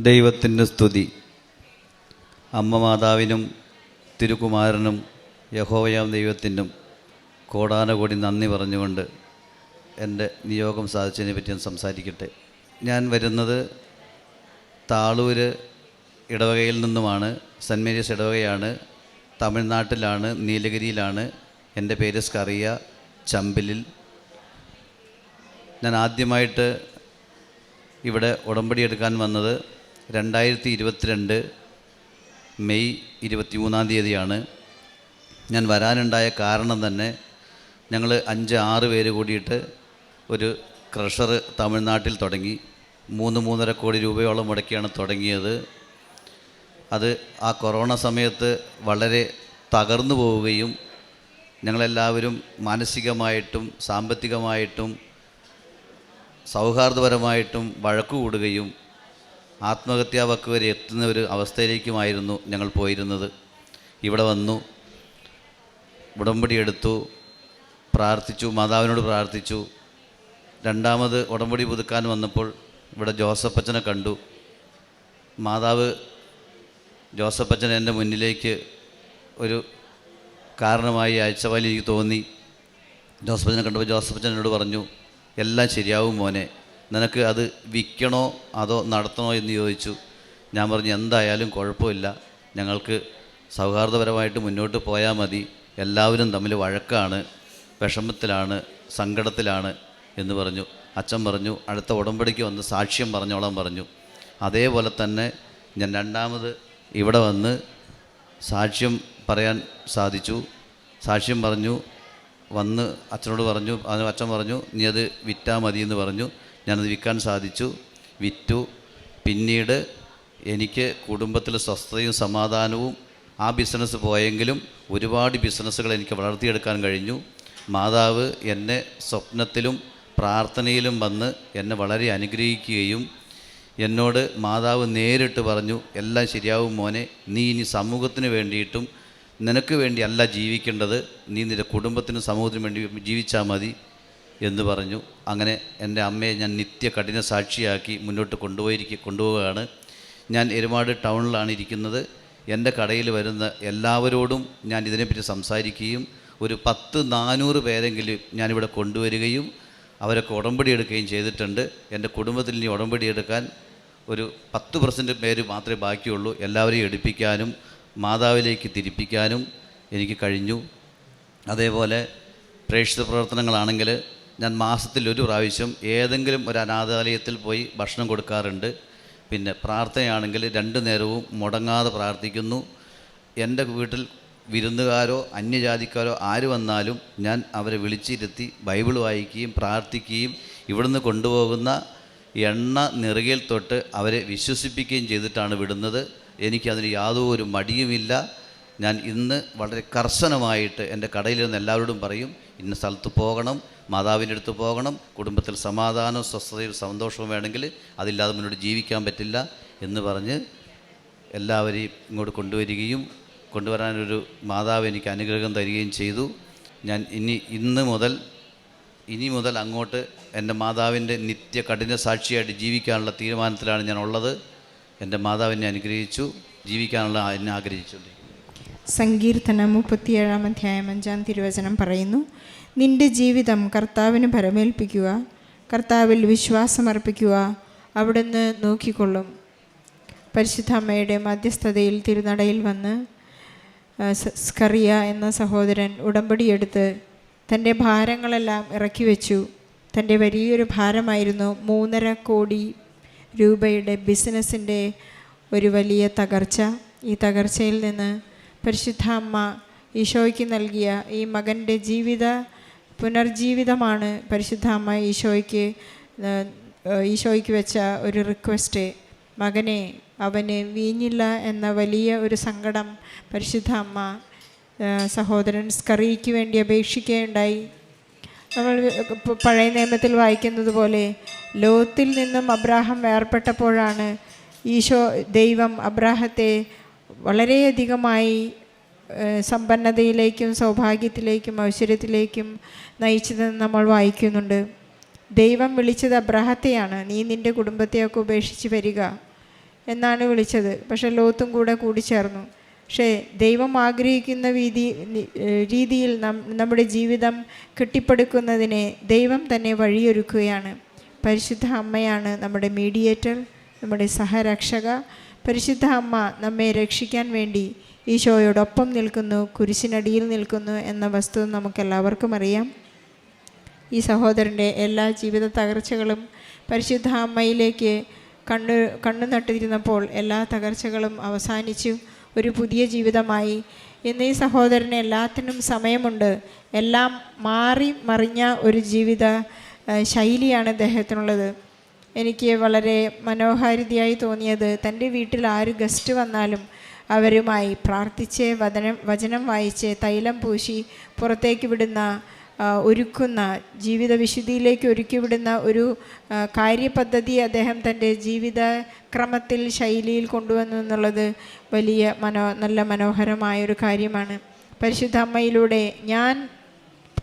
ദൈവത്തിന്റെ സ്തുതി. അമ്മ മാതാവിനും തിരുകുമാരനും യഹോവയാം ദൈവത്തിനും കോടാനകോടി നന്ദി പറഞ്ഞുകൊണ്ട് എന്റെ നിയോഗം സാധിച്ചതിനെ പറ്റി ഞാൻ സംസാരിക്കട്ടെ. ഞാൻ വരുന്നത് താളൂർ ഇടവകയിൽ നിന്നുമാണ്. സെന്റ് മേരീസ് ഇടവകയാണ്. തമിഴ്നാട്ടിലാണ് നീലഗിരിയിലാണ്. എന്റെ പേര് സ്കറിയ ചമ്പിലിൽ. ഞാൻ ആദ്യമായിട്ട് ഇവിടെ ഉടമ്പടി എടുക്കാൻ വന്നത് രണ്ടായിരത്തി ഇരുപത്തിരണ്ട് മെയ് ഇരുപത്തി മൂന്നാം തീയതിയാണ്. ഞാൻ വരാനുണ്ടായ കാരണം തന്നെ ഞങ്ങൾ അഞ്ച് ആറ് പേര് കൂടിയിട്ട് ഒരു ക്രഷർ തമിഴ്നാട്ടിൽ തുടങ്ങി. മൂന്ന് മൂന്നര കോടി രൂപയോളം മുടക്കിയാണ് തുടങ്ങിയത്. അത് ആ കൊറോണ സമയത്ത് വളരെ തകർന്നു പോവുകയും ഞങ്ങളെല്ലാവരും മാനസികമായിട്ടും സാമ്പത്തികമായിട്ടും സൗഹാർദ്ദപരമായിട്ടും വഴക്കു കൂടുകയും ആത്മഹത്യാവക്ക് വരെ എത്തുന്ന ഒരു അവസ്ഥയിലേക്കുമായിരുന്നു ഞങ്ങൾ പോയിരുന്നത്. ഇവിടെ വന്നു ഉടമ്പടി എടുത്തു പ്രാർത്ഥിച്ചു മാതാവിനോട് പ്രാർത്ഥിച്ചു. രണ്ടാമത് ഉടമ്പടി പുതുക്കാൻ വന്നപ്പോൾ ഇവിടെ ജോസഫച്ചനെ കണ്ടു. മാതാവ് ജോസഫച്ചൻ എന്റെ മുന്നിലേക്ക് ഒരു കാരണമായി അയച്ച പോലെ എനിക്ക് തോന്നി. ജോസഫച്ചനെ കണ്ടപ്പോൾ ജോസഫച്ചനോട് പറഞ്ഞു എല്ലാം ശരിയാവും മോനെ. നിനക്ക് അത് വിൽക്കണോ അതോ നടത്തണോ എന്ന് ചോദിച്ചു. ഞാൻ പറഞ്ഞു എന്തായാലും കുഴപ്പമില്ല. ഞങ്ങൾക്ക് സൗഹാർദ്ദപരമായിട്ട് മുന്നോട്ട് പോയാൽ മതി. എല്ലാവരും തമ്മിൽ വഴക്കാണ് വിഷമത്തിലാണ് സങ്കടത്തിലാണ് എന്ന് പറഞ്ഞു. അച്ഛൻ പറഞ്ഞു അടുത്ത ഉടമ്പടിക്ക് വന്ന് സാക്ഷ്യം പറഞ്ഞോളാൻ പറഞ്ഞു. അതേപോലെ തന്നെ ഞാൻ രണ്ടാമത് ഇവിടെ വന്ന് സാക്ഷ്യം പറയാൻ സാധിച്ചു. സാക്ഷ്യം പറഞ്ഞു വന്ന് അച്ഛനോട് പറഞ്ഞു അതിന് അച്ഛൻ പറഞ്ഞു നീ അത് വിറ്റാൽ മതി എന്ന് പറഞ്ഞു. ഞാനത് വിൽക്കാൻ സാധിച്ചു. വിറ്റു. പിന്നീട് എനിക്ക് കുടുംബത്തിൽ സ്വസ്ഥതയും സമാധാനവും ആ ബിസിനസ് പോയെങ്കിലും ഒരുപാട് ബിസിനസ്സുകൾ എനിക്ക് വളർത്തിയെടുക്കാൻ കഴിഞ്ഞു. മാതാവ് എന്നെ സ്വപ്നത്തിലും പ്രാർത്ഥനയിലും വന്ന് എന്നെ വളരെ അനുഗ്രഹിക്കുകയും എന്നോട് മാതാവ് നേരിട്ട് പറഞ്ഞു എല്ലാം ശരിയാവും മോനെ. നീ ഇനി സമൂഹത്തിന് വേണ്ടിയിട്ടും നിനക്ക് വേണ്ടിയല്ല ജീവിക്കേണ്ടത്. നീ നിന്റെ കുടുംബത്തിനും സമൂഹത്തിനും വേണ്ടി ജീവിച്ചാൽ മതി. എന്ന് പറഞ്ഞു. അങ്ങനെ എന്റെ അമ്മയെ ഞാൻ നിത്യ കഠിന സാക്ഷിയാക്കി മുന്നോട്ട് കൊണ്ടുപോയിരിക്ക കൊണ്ടുപോവുകയാണ്. ഞാൻ എരുമാട് ടൗണിലാണ് ഇരിക്കുന്നത്. എന്റെ കടയിൽ വരുന്ന എല്ലാവരോടും ഞാൻ ഇതിനെപ്പറ്റി സംസാരിക്കുകയും ഒരു പത്ത് നാനൂറ് പേരെങ്കിലും ഞാനിവിടെ കൊണ്ടുവരികയും അവരൊക്കെ ഉടമ്പടി എടുക്കുകയും ചെയ്തിട്ടുണ്ട്. എന്റെ കുടുംബത്തിൽ ഇനി ഉടമ്പടി എടുക്കാൻ ഒരു പത്ത് പെർസെന്റ് പേര് മാത്രമേ ബാക്കിയുള്ളൂ. എല്ലാവരെയും എടുപ്പിക്കാനും മാതാവിലേക്ക് തിരിപ്പിക്കാനും എനിക്ക് കഴിഞ്ഞു. അതേപോലെ പ്രേക്ഷിത പ്രവർത്തനങ്ങളാണെങ്കിൽ ഞാൻ മാസത്തിൽ ഒരു പ്രാവശ്യം ഏതെങ്കിലും ഒരു അനാഥാലയത്തിൽ പോയി ഭക്ഷണം കൊടുക്കാറുണ്ട്. പിന്നെ പ്രാർത്ഥനയാണെങ്കിൽ രണ്ട് നേരവും മുടങ്ങാതെ പ്രാർത്ഥിക്കുന്നു. എന്റെ വീട്ടിൽ വിരുന്നുകാരോ അന്യജാതിക്കാരോ ആര് വന്നാലും ഞാൻ അവരെ വിളിച്ചിരുത്തി ബൈബിൾ വായിക്കുകയും പ്രാർത്ഥിക്കുകയും ഇവിടുന്ന് കൊണ്ടുപോകുന്ന എണ്ണ നിറുകയിൽ തൊട്ട് അവരെ വിശ്വസിപ്പിക്കുകയും ചെയ്തിട്ടാണ് വിടുന്നത്. എനിക്കതിന് യാതൊരു മടിയുമില്ല. ഞാൻ ഇന്ന് വളരെ കർശനമായിട്ട് എന്റെ കടയിലിരുന്ന് എല്ലാവരോടും പറയും ഇന്ന സ്ഥലത്ത് പോകണം മാതാവിന്റെ അടുത്ത് പോകണം കുടുംബത്തിൽ സമാധാനവും സ്വസ്ഥതയും സന്തോഷവും വേണമെങ്കിൽ അതില്ലാതെ മുന്നോട്ട് ജീവിക്കാൻ പറ്റില്ല എന്ന് പറഞ്ഞ് എല്ലാവരെയും ഇങ്ങോട്ട് കൊണ്ടുവരികയും കൊണ്ടുവരാനൊരു മാതാവ് എനിക്ക് അനുഗ്രഹം തരികയും ചെയ്തു. ഞാൻ ഇനി ഇന്ന് മുതൽ ഇനി മുതൽ അങ്ങോട്ട് എന്റെ മാതാവിന്റെ നിത്യ കഠിന സാക്ഷിയായിട്ട് ജീവിക്കാനുള്ള തീരുമാനത്തിലാണ് ഞാൻ ഉള്ളത് എന്റെ മാതാവിനെ അനുഗ്രഹിച്ചു ജീവിക്കാനുള്ള എന്നെ ആഗ്രഹിച്ചുകൊണ്ടിരിക്കുന്നു. സങ്കീർത്തനം മുപ്പത്തിയേഴാം അധ്യായം അഞ്ചാം തിരുവചനം പറയുന്നു. നിന്റെ ജീവിതം കർത്താവിന് പരമേൽപ്പിക്കുക കർത്താവിൽ വിശ്വാസമർപ്പിക്കുക അവിടുന്ന് നോക്കിക്കൊള്ളും. പരിശുദ്ധ അമ്മയുടെ മധ്യസ്ഥതയിൽ തിരുനടയിൽ വന്ന് സ്കറിയ എന്ന സഹോദരൻ ഉടമ്പടിയെടുത്ത് തന്റെ ഭാരങ്ങളെല്ലാം ഇറക്കി വെച്ചു തന്റെ വലിയൊരു ഭാരമായിരുന്നു മൂന്നര കോടി രൂപയുടെ ബിസിനസ്സിന്റെ ഒരു വലിയ തകർച്ച. ഈ തകർച്ചയിൽ നിന്ന് പരിശുദ്ധ അമ്മ ഈശോയ്ക്ക് നൽകിയ ഈ മകന്റെ ജീവിത പുനർജീവിതമാണ് പരിശുദ്ധ അമ്മ ഈശോയ്ക്ക് ഈശോയ്ക്ക് വെച്ച ഒരു റിക്വസ്റ്റ്. മകനെ അവന് വീഞ്ഞില്ല എന്ന വലിയ ഒരു സങ്കടം പരിശുദ്ധ അമ്മ സഹോദരൻ സ്കറിക്ക് വേണ്ടി അപേക്ഷിക്കുകയുണ്ടായി. നമ്മൾ പഴയ നിയമത്തിൽ വായിക്കുന്നത് പോലെ ലോത്തിൽ നിന്നും അബ്രാഹം വേർപെട്ടപ്പോഴാണ് ഈശോ ദൈവം അബ്രാഹത്തെ വളരെയധികമായി സമ്പന്നതയിലേക്കും സൗഭാഗ്യത്തിലേക്കും ഐശ്വര്യത്തിലേക്കും നയിച്ചതെന്ന് നമ്മൾ വായിക്കുന്നുണ്ട്. ദൈവം വിളിച്ചത് അബ്രഹത്തെയാണ്. നീ നിന്റെ കുടുംബത്തെയൊക്കെ ഉപേക്ഷിച്ച് വരിക എന്നാണ് വിളിച്ചത്. പക്ഷേ ലോത്തും കൂടെ കൂടിച്ചേർന്നു. പക്ഷേ ദൈവം ആഗ്രഹിക്കുന്ന വീതി രീതിയിൽ നമ്മുടെ ജീവിതം കെട്ടിപ്പടുക്കുന്നതിനെ ദൈവം തന്നെ വഴിയൊരുക്കുകയാണ്. പരിശുദ്ധ അമ്മയാണ് നമ്മുടെ മീഡിയേറ്റർ നമ്മുടെ സഹരക്ഷക പരിശുദ്ധ അമ്മ നമ്മെ രക്ഷിക്കാൻ വേണ്ടി ഈശോയോടൊപ്പം നിൽക്കുന്നു കുരിശിനടിയിൽ നിൽക്കുന്നു എന്ന വസ്തുത നമുക്കെല്ലാവർക്കും അറിയാം. ഈ സഹോദരന്റെ എല്ലാ ജീവിത തകർച്ചകളും പരിശുദ്ധ അമ്മയിലേക്ക് കണ്ണു കണ്ണു നട്ടിരുന്നപ്പോൾ എല്ലാ തകർച്ചകളും അവസാനിച്ചു. ഒരു പുതിയ ജീവിതമായി. ഇന്ന് ഈ സഹോദരന് എല്ലാത്തിനും സമയമുണ്ട്. എല്ലാം മാറി മറിഞ്ഞ ഒരു ജീവിത ശൈലിയാണ് അദ്ദേഹത്തിനുള്ളത് എനിക്ക് വളരെ മനോഹാരിതയായി തോന്നിയത് തന്റെ വീട്ടിൽ ആര് ഗസ്റ്റ് വന്നാലും അവരുമായി പ്രാർത്ഥിച്ച് വചനം വചനം വായിച്ച് തൈലം പൂശി പുറത്തേക്ക് വിടുന്ന ഒരുക്കുന്ന ജീവിത വിശുദ്ധിയിലേക്ക് ഒരുക്കി വിടുന്ന ഒരു കാര്യപദ്ധതി അദ്ദേഹം തന്റെ ജീവിത ക്രമത്തിൽ ശൈലിയിൽ കൊണ്ടുവന്നു എന്നുള്ളത് വലിയ മനോ നല്ല മനോഹരമായ ഒരു കാര്യമാണ്. പരിശുദ്ധ അമ്മയിലൂടെ ഞാൻ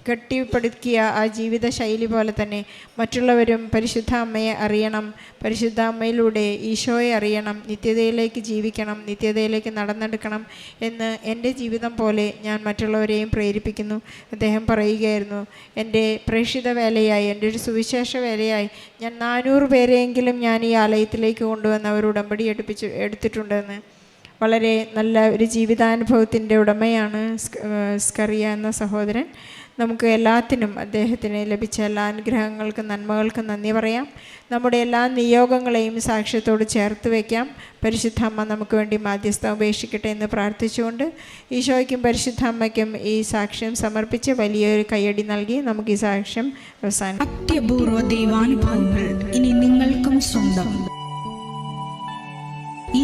കെട്ടിപ്പടുക്കിയ ആ ജീവിത ശൈലി പോലെ തന്നെ മറ്റുള്ളവരും പരിശുദ്ധ അമ്മയെ അറിയണം പരിശുദ്ധ അമ്മയിലൂടെ ഈശോയെ അറിയണം നിത്യതയിലേക്ക് ജീവിക്കണം നിത്യതയിലേക്ക് നടന്നെടുക്കണം എന്ന് എന്റെ ജീവിതം പോലെ ഞാൻ മറ്റുള്ളവരെയും പ്രേരിപ്പിക്കുന്നു. അദ്ദേഹം പറയുകയായിരുന്നു എന്റെ പ്രേക്ഷിത വേലയായി എന്റെ ഒരു സുവിശേഷ വേലയായി ഞാൻ നാനൂറ് പേരെയെങ്കിലും ഞാൻ ഈ ആലയത്തിലേക്ക് കൊണ്ടുവന്ന് അവർ ഉടമ്പടി എടുപ്പിച്ച് എടുത്തിട്ടുണ്ടെന്ന്. വളരെ നല്ല ഒരു ജീവിതാനുഭവത്തിന്റെ ഉടമയാണ് സ്കറിയ എന്ന സഹോദരൻ. നമുക്ക് എല്ലാത്തിനും അദ്ദേഹത്തിന് ലഭിച്ച എല്ലാ അനുഗ്രഹങ്ങൾക്കും നന്മകൾക്കും നന്ദി പറയാം. നമ്മുടെ എല്ലാ നിയോഗങ്ങളെയും സാക്ഷ്യത്തോട് ചേർത്ത് വയ്ക്കാം പരിശുദ്ധ അമ്മ നമുക്ക് വേണ്ടി മാധ്യസ്ഥ ഉപേക്ഷിക്കട്ടെ എന്ന് പ്രാർത്ഥിച്ചുകൊണ്ട് ഈശോയ്ക്കും പരിശുദ്ധ അമ്മയ്ക്കും ഈ സാക്ഷ്യം സമർപ്പിച്ച് വലിയൊരു കയ്യടി നൽകി നമുക്ക് ഈ സാക്ഷ്യം അവസാനം അത്യപൂർവ ദൈവാനുഭവങ്ങൾ ഇനി നിങ്ങൾക്കും സ്വന്തം. ഈ